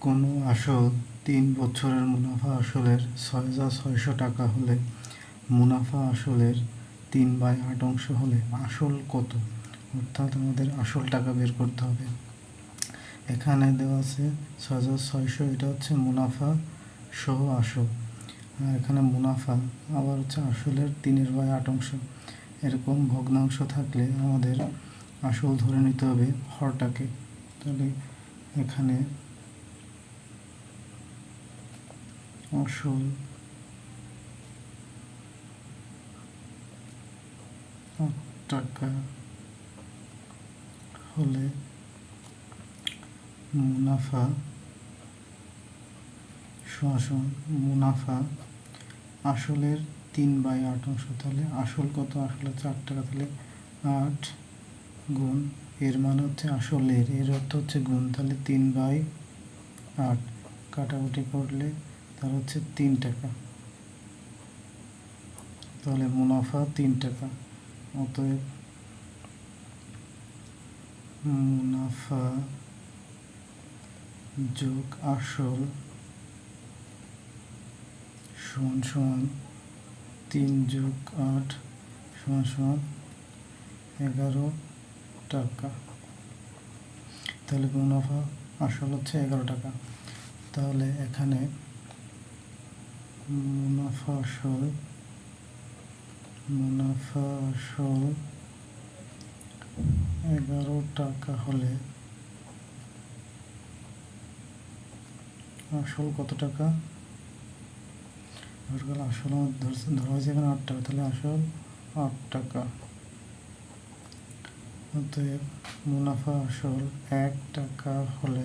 কোনো আসল তিন বছরের মুনাফা আসলের ছয় হাজার ছয়শো টাকা হলে মুনাফা আসলের তিন বাই আট অংশ হলে আসল কত? অর্থাৎ আমাদের আসল টাকা বের করতে হবে। এখানে দেওয়া আছে ছয় হাজার ছয়শো, এটা হচ্ছে মুনাফা সহ আসল। আর এখানে মুনাফা আবার হচ্ছে আসলের তিনের বাই আট অংশ। এরকম ভগ্নাংশ থাকলে আমাদের আসল ধরে নিতে হবে হরটাকে। তাহলে এখানে আসল টাকা হলে মুনাফা সমান মুনাফা আসলের তিন বাই আট অংশ। তাহলে আসল কত? আসল হচ্ছে আট টাকা। তাহলে আট গুণ, এর মানে হচ্ছে আসলের, এর অর্থ হচ্ছে গুণ। তাহলে তিন বাই আট, কাটাকুটি করলে তার হচ্ছে তিন টাকা। তাহলে মুনাফা তিন টাকা। অতএব মুনাফা যোগ আসল সমান সমান তিন যোগ আট সমান সমান এগারো টাকা। তাহলে মুনাফা আসল হচ্ছে এগারো টাকা। তাহলে এখানে মুনাফা আসল মুনাফা আসল এগারো টাকা হলে আসল কত টাকা? আসল আমার ধরা হয়েছে এখানে আট টাকা, তাহলে আসল আট টাকা। অতএব মুনাফা আসল এক টাকা হলে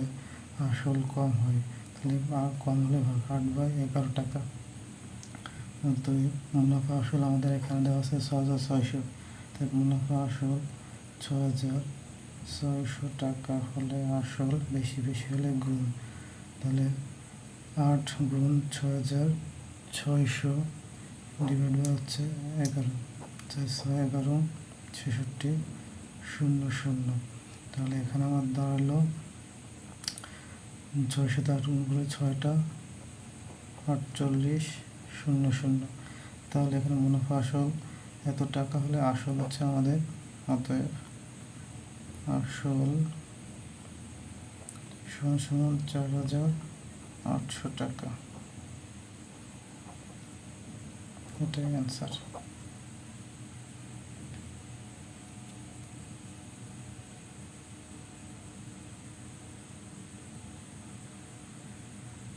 আসল কম হয়, তাহলে কম হলে ভাগ আট বাই এগারো টাকা। অতএব মুনাফা আসল আমাদের এখানে দেওয়া আছে ছ হাজার ছয়শো। তাই মুনাফা আসল ছ হাজার ছয়শো টাকা হলে আসল বেশি বেশি হলে গুণ। তাহলে আট গুণ ছ হাজার ছয়শো ডিভাইড বাই হচ্ছে এগারো। চারশো এগারো ছেষট্টি শূন্য শূন্য। তাহলে এখানে আমার দাঁড়াল ছয়শো আট গুণ করে ছয়টা আটচল্লিশ শূন্য শূন্য। তাহলে এখানে মুনাফা আসল, এত টাকা হলে আসল হচ্ছে আমাদের অতএব আসল সমান সমান চার হাজার আটশো টাকা। এটাই অ্যান্সার